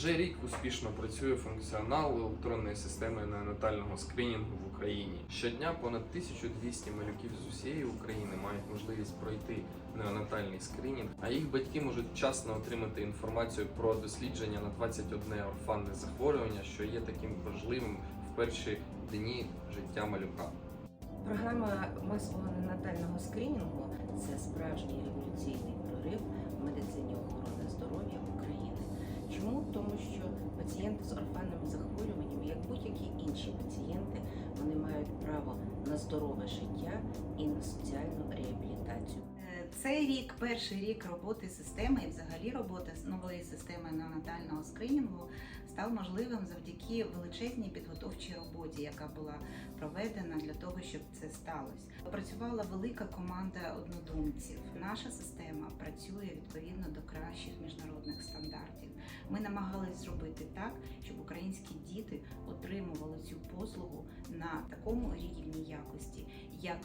Вже рік успішно працює функціонал електронної системи неонатального скринінгу в Україні. Щодня понад 1200 малюків з усієї України мають можливість пройти неонатальний скринінг, а їх батьки можуть вчасно отримати інформацію про дослідження на 21 орфанне захворювання, що є таким важливим в перші дні життя малюка. Програма масового ненатального скринінгу це справжній революційний з орфанними захворюваннями, як будь-які інші пацієнти, вони мають право на здорове життя і на соціальну реабілітацію. Е, Цей рік, перший рік роботи системи і взагалі роботи нової системи неонатального скринінгу став можливим завдяки величезній підготовчій роботі, яка була проведена для того, щоб це сталося. Працювала велика команда однодумців. Наша система працює відповідно до кращих міжнародних стандартів. Ми намагались зробити так, щоб українські діти отримували цю послугу на такому рівні якості, як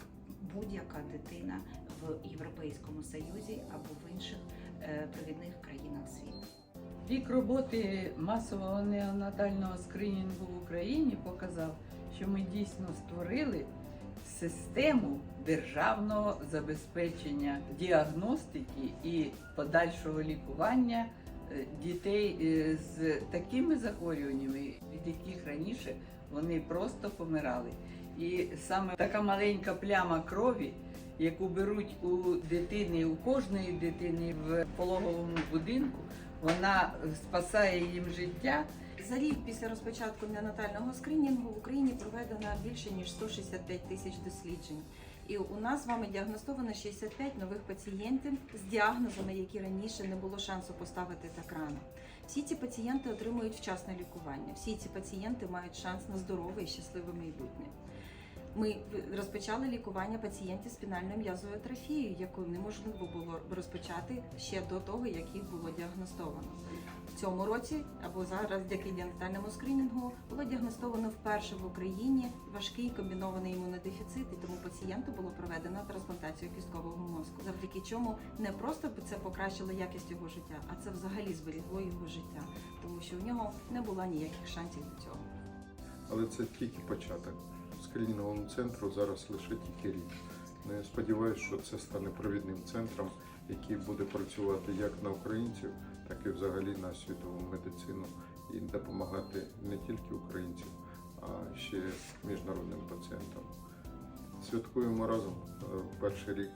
будь-яка дитина в Європейському Союзі або в інших е, провідних країнах світу. Рік роботи масового неонатального скринінгу в Україні показав, що ми дійсно створили систему державного забезпечення діагностики і подальшого лікування дітей е, з такими захворюваннями, від яких раніше вони просто помирали. І саме така маленька пляма крові, яку беруть у дитини, у кожної дитини в пологовому будинку, вона спасає їм життя. За рік після розпочатку неонатального скринінгу в Україні проведено більше ніж 165 тисяч досліджень. І у нас з вами діагностовано 65 нових пацієнтів з діагнозами, які раніше не було шансу поставити так рано. Всі ці пацієнти отримують вчасне лікування. Всі ці пацієнти мають шанс на здорове і щасливе майбутнє. Ми розпочали лікування пацієнтів з спінальною м'язовою атрофією, яку неможливо було розпочати ще до того, як їх було діагностовано. В цьому році або зараз, завдяки діагностальному скринінгу, було діагностовано вперше в Україні важкий комбінований імунодефіцит, і тому пацієнту було проведено трансплантацію кісткового мозку, завдяки чому не просто це покращило якість його життя, а це взагалі зберігло його життя, тому що в нього не було ніяких шансів до цього. Але це тільки початок. Скринінговому центру зараз лише тільки рік. Ну, я сподіваюся, що це стане провідним центром, який буде працювати як на українців, так і взагалі на світову медицину і допомагати не тільки українцям, а ще міжнародним пацієнтам. Святкуємо разом е, перший рік